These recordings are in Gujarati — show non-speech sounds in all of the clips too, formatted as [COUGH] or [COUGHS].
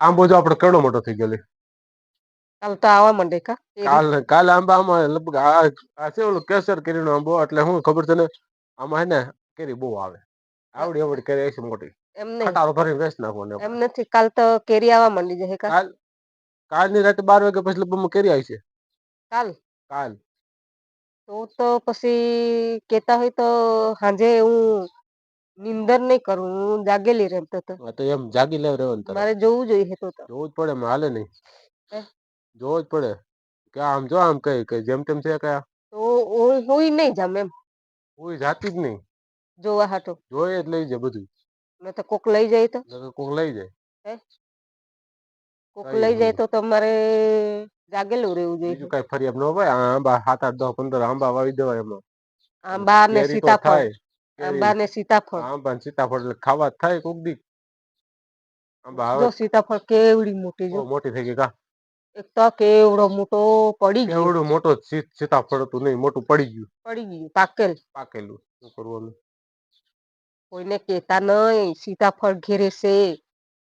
આંબો જો આપડે કેવડો મોટો થઈ ગયો લે. કાલ તો આવા માંડે કા? કાલ કાલ આંબામાં લગભગ આ આ છે ઓલું કેસર કેરીનો આંબો એટલે હું ખબર છે ને આમાં હે ને કેરી બહુ આવે. આવડી આવડી કેરી છે મોટી. એમ નહીં. ખટારો ભરીને વેચ નાખવાનો એમ નથી કાલ તો કેરી આવા માંડી જશે કા? કાલ કાલની રાતે બાર વાગે પછી લગભગ કેરી આવી છે. કાલ? કાલ. તો તો પછી કેતા હોય તો સાંજે હું નિંદર નહીં કરું હું જાગેલી રહેતો હતો તો તો એમ જાગી લેવ રહેવાનું તારે. મારે જોવું જોઈએ તો તો. જોવું જ પડે એમ હાલે નહીં. હે? જોવું જ પડે. કે આમ જો આમ કઈ કઈ જેમ તેમ છે કયા? તો હું નહીં જામ એમ. કોઈ જાતી જ નહીં. જોવા હાટો. જોઈએ જ લઈ જાય બધું ને તો કોક લઈ જાય તો. નકર કોક લઈ જાય. કોક કઈ લઈ જાય તો તમારે જાગેલું રહેવું જોઈએ. બીજું કઈ ફરિયાદ ન હોય? આ આંબા સાત આઠ દસ પંદર આંબા વાવી દેવાય એમાં. આંબા ને કેરી તો સીતાફળ. થાય. આંબા ને સીતાફળ. આંબા ને સીતાફળ ખાવા થાય કોક દી. આંબા જો આવે સીતાફળ કેવડી મોટી જો. મોટી થઈ ગઈ કા? એક તો કેવડો મોટો પડી ગયો. કેવડો મોટો સીતાફળ હતું નહીં મોટું પડી ગયું. પડી ગયું પાકેલ. પાકેલું શું કરવાનું કોઈને કેતા નહીં સીતાફળ ઘેરે છે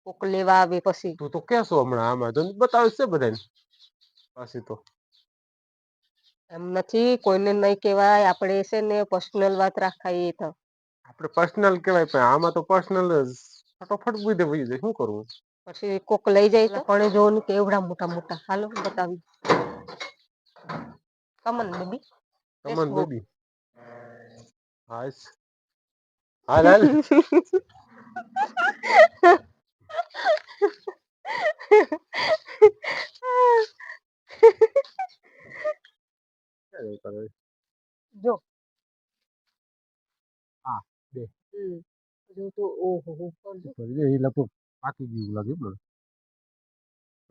કોક લેવા આવે પછી. તું તો કેશો હમણાં આમાં જો બતાવે છે બધાને. પાછી તો. એમ નથી કોઈને નહીં કહેવાય આપણે છે ને પર્સનલ વાત રાખાય એ તો. આપણે પર્સનલ કહેવાય પણ આમાં તો પર્સનલ જ ફટોફટ બુધે વહી જાય. શું કરવું? પછી કોક લઈ જાય તો? પણ જો ને કેવડા મોટા મોટા. હાલો બતાવી come on baby. Come on. Baby. Hi. હાલ હાલ [LAUGHS] ક્યાં જવું તારે? જો હા, બે. તો ઓહો હો પણ જો ફરી જાય, એ લગભગ પાકી ગયું લાગે મને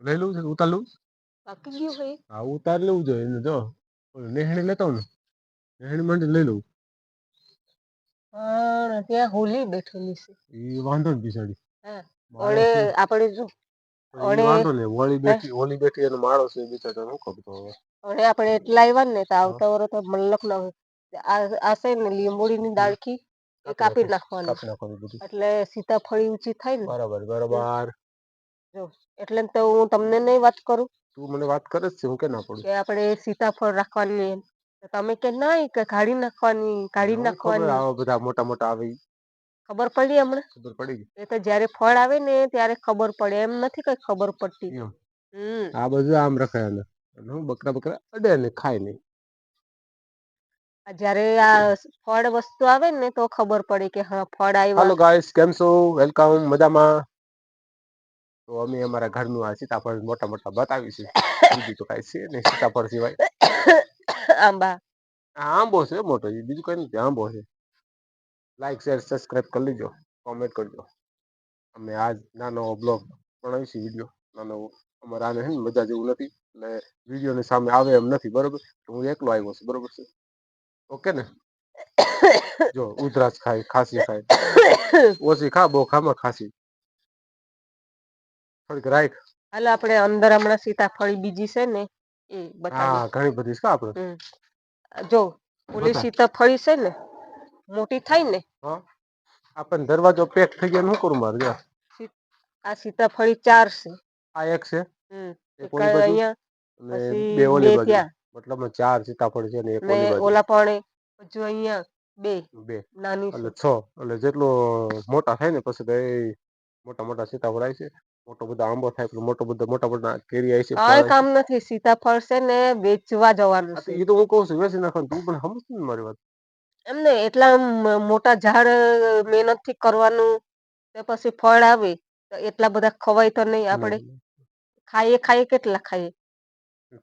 લઈ લઉં છે ઉતાર લઉં પાકી ગયું હોય હા ઉતાર લેવું જોઈએ એને જો ઓલું નેહણી લેતો ને નેહણી માટે લઈ લઉં પણ ત્યાં હોલી બેઠેલી છે એ વાંધો ને બિચારી હા માણસ ઓળે આપણે જો ઓળે- વાંધો ને હોળી બેઠી હોળી બેઠી એનો માળો છે બિચારો શું ખબર તો હવે ઓળે આપણે એટલા આવ્યા ને તો આવતા વરસ મલક ના હોય આ આ છે ને લીંબોડીની ડાળખી એ કાપી નાખવાની. કાપી નાખવાનું બધું. એટલે સીતાફળી ઊંચી થાય ને બરાબર બરાબર. એટલે તો હું તમને નહીં વાત કરું. તું મને વાત કરે છે હું કે ના પડું? કે આપણે સીતાફળ રાખવાની એમ. તમે કે ના કે કાઢી નાખવાની કાઢી નાખવાની? આવા બધા મોટા મોટા આવે. ખબર પડી હમણાં? ખબર પડી ગઈ. એ તો જ્યારે ફળ આવે ને ત્યારે ખબર પડે એમ નથી કઈ ખબર પડતી. આ બધું આમ રખાય બકરા બકરા અડે ને ખાય નહીં. જ્યારે આ ફળ વસ્તુ આવે ને તો ખબર પડે કે હા ફળ હાલો આવ્યા ગાઈસ કેમ છો? વેલકમ મજામાં. તો અમે અમારા ઘરનું આ સીતાફળ મોટા મોટા બતાવીશું બીજું તો કાંઈ છે નહીં સીતાફળ સિવાય. [COUGHS] આંબા. આ આંબો છે મોટો ઈ બીજું કઈ નથી આંબો છે. લાઈક શેર સબસ્ક્રાઇબ કરી લેજો કોમેન્ટ કરજો. અમે આજ નાનો બ્લોગ બનાવીશું વીડિયો નાનો અમારે આને છે ને મજા જેવું નથી એટલે વિડીયોની સામે આવે એમ નથી બરોબર? હું એકલો આવ્યો છું બરોબર છે? ઓકે ને જો ઉધરાસ ખાય ખાંસી ખાય ઓછી ખા બહુ ખામાં ખાંસી થોડીક રાખ હાલો આપણે અંદર હમણાં સીતાફળી બીજી છે ને એ બતાવી હા ઘણી બધી છે કા આપણે જો ઓલી બતાવ. સીતાફળી છે ને મોટી થાય ને હા આપણને દરવાજો પેક થઈ ગયા શું કરું મારે જો આ સીતાફળી ચાર છે આ એક છે હમ એક એક ઓલી બાજુ અહીંયા અને પછી બે ઓલી બે બાજુ. ત્યાં મતલબ ચાર સીતાફળ છે ને એક ને ઓલી બાજુ. ઓલા પણ જો અહીંયા બે બે. નાની એટલે છ. એટલે જેટલો મોટા થાય ને પછી તો એ મોટા મોટા સીતાફળ આવે છે. મોટો બધો આંબો થાય એટલે મોટો બધો મોટા મોટા કેરી આવી છે ફળ કઈ આવે છે. કામ નથી સીતાફળ છે ને વેચવા જવાનું આ તો છે. એ તો હું કહું છું વેચી નાખવાનું તું પણ સમજતી ને મારી વાત. એમને એટલા મ- મોટા ઝાડ મહેનતથી કરવાનું તે પછી ફળ આવે તો એટલા બધા ખવાય તો નહીં આપણે. ખાઈએ ખાઈએ કેટલા ખાઈએ?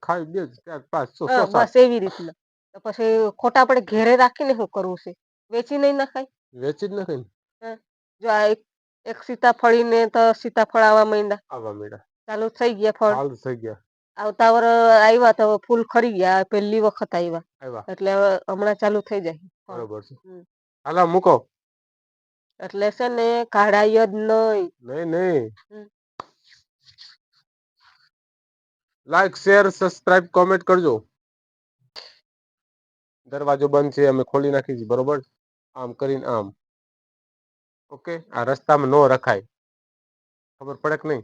ખાઈ બે જ, ચાર પાંચ છ સાત. બસ એવી રીતના. તો પછી ખોટા આપણે ઘેરે રાખીને શું કરવું છે? વેચી નહીં નખાય? વેચી જ નખાય ને. જો આ એક એક સીતાફળી ને તો સીતાફળ આવવા માંડ્યા. આવા મેળા ચાલુ થઈ ગયા ફળ. ચાલુ થઈ ગયા. આવતા વર આવ્યા તો ફૂલ ખરી ગયા પહેલી વખત આવ્યા એટલે હમણાં ચાલુ થઈ જાય બરોબર છે. હાલા મૂકો. એટલે છે ને કાઢાય જ નહીં નહીં. નહીં લાઈક શેર સબસ્ક્રાઇબ કોમેન્ટ કરજો. દરવાજો બંધ છે અમે ખોલી નાખી છે બરોબર? આમ કરીને આમ. ઓકે? આ રસ્તામાં નો રખાય. ખબર પડે કે નહીં?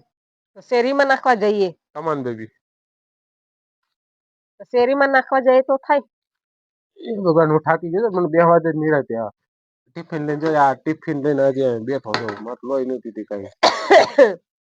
તો શેરીમાં નાખવા જઈએ. કમાન બેબી તો શેરીમાં નાખવા જઈએ તો થાય. એ ભગવાન હું થાકી ગયો છું, મને બેહવા દે નિરાતે આ ટિફિન લઈને જોઈએ આ ટિફિન લઈને હજી અહીં બેઠો છું. મારે લોહી નથી પીતી કાંઈ [COUGHS]